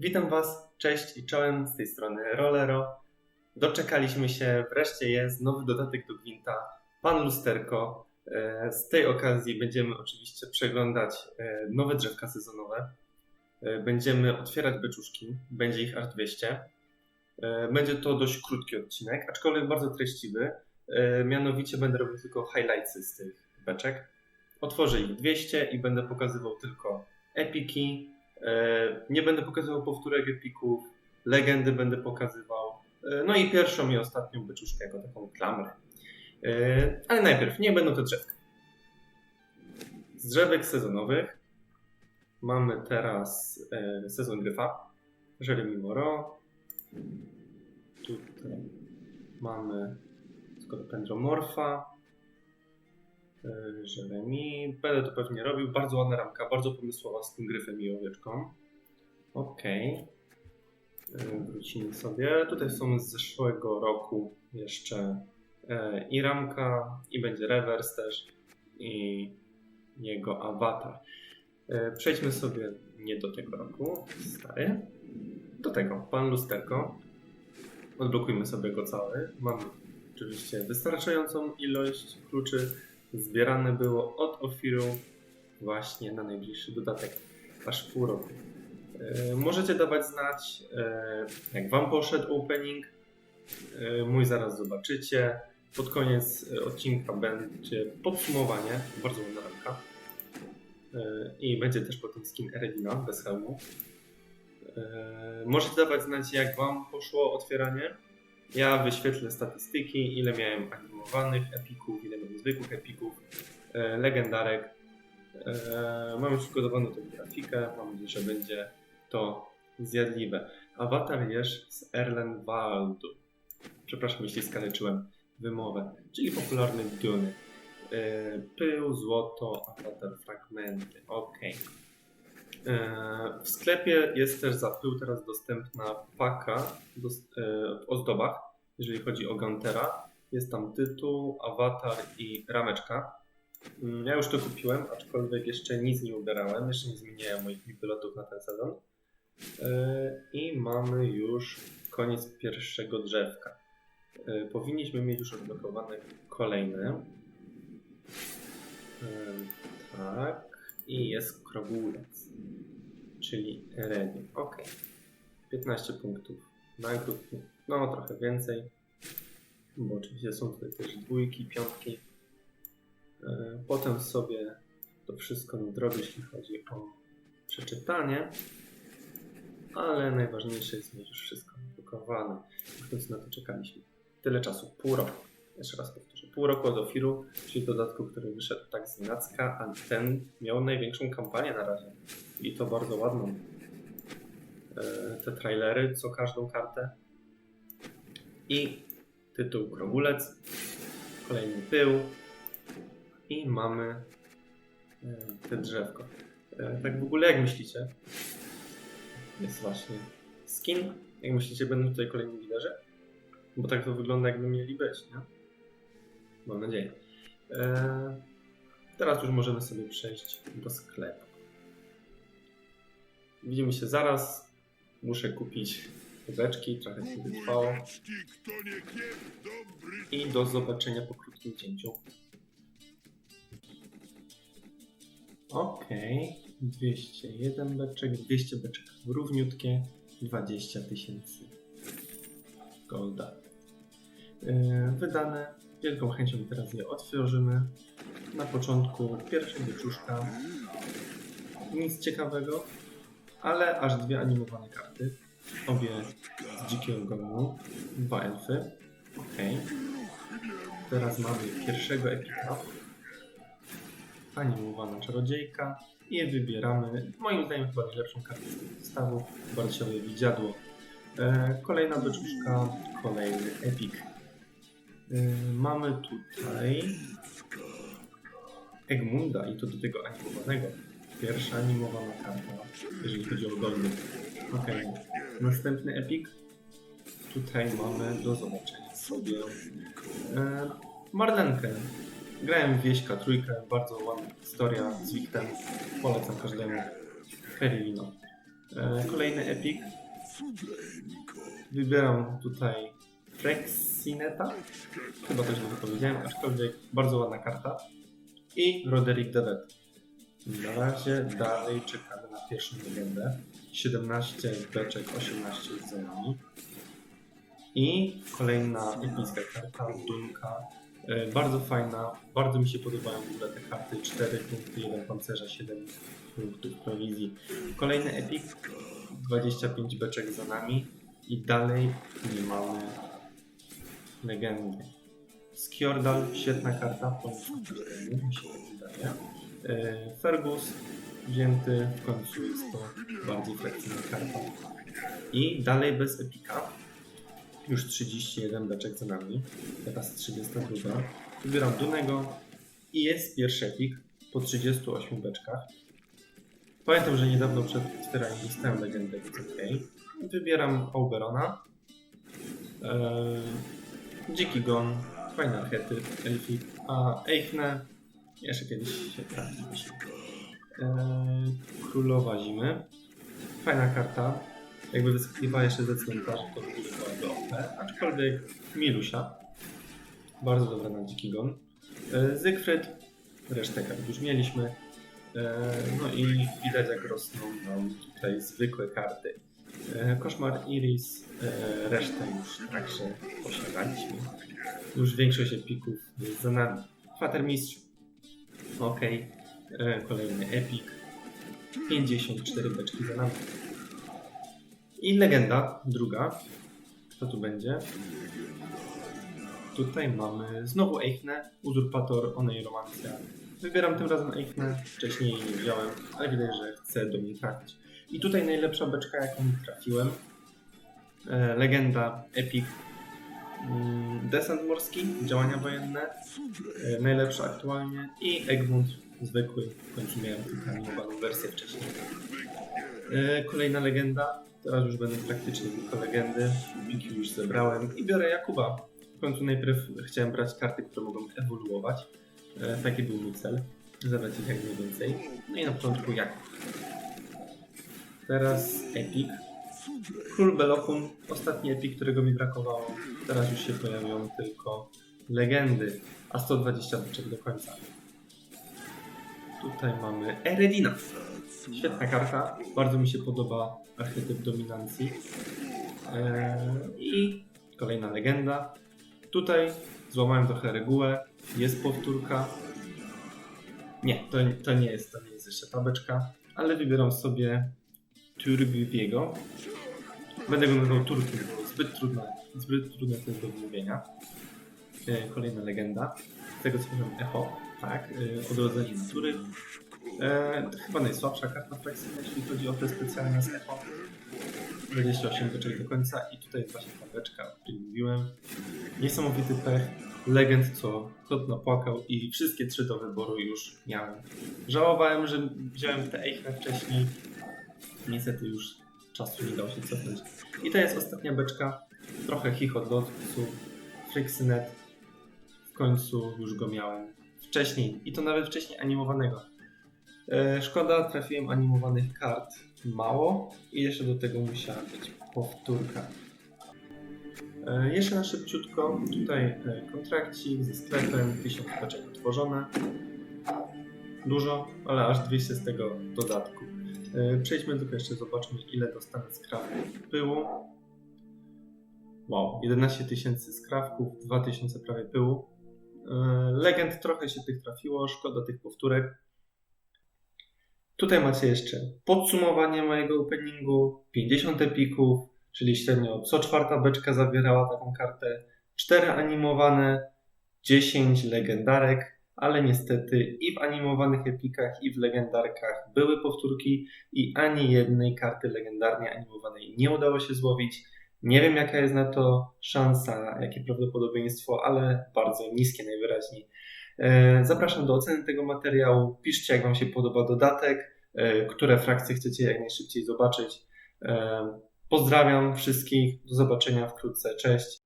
Witam Was, cześć i czołem z tej strony Rolero. Doczekaliśmy się, wreszcie jest nowy dodatek do Gwinta, Pan Lusterko. E, Z tej okazji będziemy oczywiście przeglądać e, nowe drzewka sezonowe. E, Będziemy otwierać beczuszki, będzie ich aż 200. E, Będzie to dość krótki odcinek, aczkolwiek bardzo treściwy. Mianowicie będę robił tylko highlightsy z tych beczek. Otworzę ich 200 i będę pokazywał tylko epiki, Nie będę pokazywał powtórek epików, legendy będę pokazywał. E, No i pierwszą i ostatnią beczuszkę jako taką klamrę. E, Ale najpierw, nie będą to drzewka. Z drzewek sezonowych mamy teraz e, sezon gryfa, Jeremy Moro. Tutaj mamy Skolopendromorfa, e, Jeremy. Będę to pewnie robił. Bardzo ładna ramka, bardzo pomysłowa z tym gryfem i owieczką. Okej. E, Wrócimy sobie. Tutaj są z zeszłego roku jeszcze e, i ramka, i będzie rewers też, i jego awatar. E, Przejdźmy sobie nie do tego roku, stary, do tego, pan lusterko. Odblokujmy sobie go cały. Mamy oczywiście wystarczającą ilość kluczy. Zbierane było od Ofiru właśnie na najbliższy dodatek, aż pół roku. E, Możecie dawać znać, e, jak Wam poszedł opening. E, Mój zaraz zobaczycie. Pod koniec odcinka będzie podsumowanie, bardzo ładna ramka. I będzie też potem skin Eredina bez hełmu. Możecie dawać znać, jak Wam poszło otwieranie. Ja wyświetlę statystyki, ile miałem animowanych epików, ile miałem zwykłych epików, e, legendarek. E, Mamy przygotowaną tę grafikę, mam nadzieję, że będzie to zjadliwe. Awatar jest z Erlenwaldu. Przepraszam, jeśli skaleczyłem wymowę, czyli popularny Duny. E, Pył, złoto, awatar, fragmenty. Ok. W sklepie jest też za pył teraz dostępna paka e, w ozdobach, jeżeli chodzi o Gantera. Jest tam tytuł, awatar i rameczka. Mm, Ja już to kupiłem, aczkolwiek jeszcze nic nie ubierałem, jeszcze nie zmieniałem moich pilotów na ten sezon. E, I mamy już koniec pierwszego drzewka. E, Powinniśmy mieć już odblokowane kolejne. E, Tak. I jest krogulec, czyli Eredin. Ok. 15 punktów nagród. No, trochę więcej. Bo oczywiście są tutaj też dwójki, piątki. E, Potem sobie to wszystko nadrobię, jeśli chodzi o przeczytanie. Ale najważniejsze jest mieć już wszystko drukowane. W końcu na to czekaliśmy. Tyle czasu, pół roku. Jeszcze raz powtórzę. Pół roku od Ofiru, czyli dodatku, który wyszedł tak z nienacka, a ten miał największą kampanię na razie. I to bardzo ładną. E, Te trailery, co każdą kartę. I tytuł Krogulec. Kolejny pył. I mamy e, te drzewko. E, Tak w ogóle jak myślicie? Jest właśnie skin. Jak myślicie, będą tutaj kolejni liderzy? Bo tak to wygląda, jakby mieli być, nie? Mam nadzieję. Eee, teraz już możemy sobie przejść do sklepu. Widzimy się zaraz. Muszę kupić beczki, trochę to trwało. I do zobaczenia po krótkim cięciu. Okej, 201 beczek, 200 beczek równiutkie, 20 tysięcy golda. Yy, wydane. Wielką chęcią teraz je otworzymy. Na początku pierwsza beczuszka. Nic ciekawego, ale aż dwie animowane karty. Obie z dzikiego gonu. Dwa elfy. Ok. Teraz mamy pierwszego epika. Animowana czarodziejka. I wybieramy, moim zdaniem, chyba najlepszą kartę z tego zestawu. Barciowe widziadło. E, kolejna beczuszka, kolejny epik. E, mamy tutaj Egmunda i to do tego animowanego. Pierwsza animowana karta, jeżeli chodzi o goldy. Ok. Następny epik. Tutaj mamy do zobaczenia sobie e, Marlenkę. Grałem w Wieśka trójkę, bardzo ładna historia z Wiktem. Polecam każdemu. Ferilino. E, kolejny epik. Wybieram tutaj Frexineta. Chyba też nie powiedziałem, aczkolwiek bardzo ładna karta. I Roderick Devet. Na razie dalej czekamy na pierwszą legendę. 17 beczek, 18 z zerami. I kolejna epicka karta, Dunka. E, Bardzo fajna, bardzo mi się podobają w ogóle te karty. 4 punkty, 1 pancerza, 7 punktów prowizji. Kolejny epic, 25 beczek za nami. I dalej nie mamy legendy. Skjordal, świetna karta, wydaje. E, Fergus, wzięty, w końcu jest to bardziej frakcyjna karta. I dalej bez epika. Już 31 beczek za nami. Teraz 32. Wybieram Dunego i jest pierwszy epik po 38 beczkach. Pamiętam, że niedawno przed otwieraniem dostałem legendę, okej. Wybieram Auberona. Eee, Dziki Gon, fajny archetyp, Elfik, a Eichne jeszcze kiedyś się trafi. Eee, Królowa Zimy. Fajna karta. Jakby wyskakiwała jeszcze ze cmentarza, to by była OP, aczkolwiek Milusia. Bardzo dobra na Dziki Gon. Eee, Zygfryd. Resztę kart już mieliśmy. Eee, No i widać jak rosną nam tutaj zwykłe karty. Eee, Koszmar Iris, eee, resztę już także posiadaliśmy. Już większość epików jest za nami. Kwatermistrz, ok. Eee, Kolejny epik. 54 beczki za nami. I legenda, druga. Kto tu będzie? Tutaj mamy znowu Eichne, Uzurpator, Oneiromancja. Wybieram tym razem Eichne, wcześniej nie wziąłem, ale widać, że chcę do mnie trafić. I tutaj najlepsza beczka, jaką trafiłem. E, legenda, Epic, mm, Desant morski, działania wojenne, e, najlepsza aktualnie i Egmont, zwykły, w końcu miałem animowaną wersję wcześniej. E, kolejna legenda, teraz już będą praktycznie tylko legendy, wiki już zebrałem i biorę Jakuba. W końcu najpierw chciałem brać karty, które mogą ewoluować. Taki był mój cel, zebrać ich jak najwięcej. No i na początku Jakub. Teraz Epic. Król Belokun, ostatni Epic, którego mi brakowało. Teraz już się pojawią tylko legendy, a 120 beczek do końca. Tutaj mamy Eredina. Świetna karta, bardzo mi się podoba archetyp dominancji. Eee, I kolejna legenda. Tutaj złamałem trochę regułę, jest powtórka. Nie, to, to nie jest, to nie jest jeszcze tabeczka, ale wybieram sobie Turbiego. Będę go nazywał Turkiem, bo zbyt trudne, zbyt trudne to jest do wymówienia. E, kolejna legenda. Z tego co powiem, Echo, tak, e, odrodzenie natury. E, chyba najsłabsza karta frakcyjna, jeśli chodzi o te specjalne z Echo. 28 beczek do końca i tutaj jest właśnie ta beczka, o której mówiłem. Niesamowity pech, legend co kot napłakał i wszystkie trzy do wyboru już miałem. Żałowałem, że wziąłem te Eichne wcześniej. Niestety już czasu nie dało się cofnąć. I to jest ostatnia beczka. Trochę chichot lotu, Frixynet. W końcu już go miałem wcześniej i to nawet wcześniej animowanego. E, szkoda, trafiłem animowanych kart mało i jeszcze do tego musiała być powtórka. E, jeszcze na szybciutko, tutaj e, kontrakcik ze sklepem, 1000 paczek otworzone. Dużo, ale aż 200 z tego dodatku. E, Przejdźmy tylko jeszcze, zobaczmy ile dostanę skrawków pyłu. Wow, 11 tysięcy skrawków, 2000 prawie pyłu. E, Legend trochę się tych trafiło, szkoda tych powtórek. Tutaj macie jeszcze podsumowanie mojego openingu, 50 epików, czyli średnio co czwarta beczka zawierała taką kartę, 4 animowane, 10 legendarek, ale niestety i w animowanych epikach, i w legendarkach były powtórki i ani jednej karty legendarnie animowanej nie udało się złowić. Nie wiem jaka jest na to szansa, jakie prawdopodobieństwo, ale bardzo niskie najwyraźniej. E, Zapraszam do oceny tego materiału. Piszcie, jak Wam się podoba dodatek, e, które frakcje chcecie jak najszybciej zobaczyć. E, Pozdrawiam wszystkich. Do zobaczenia wkrótce. Cześć.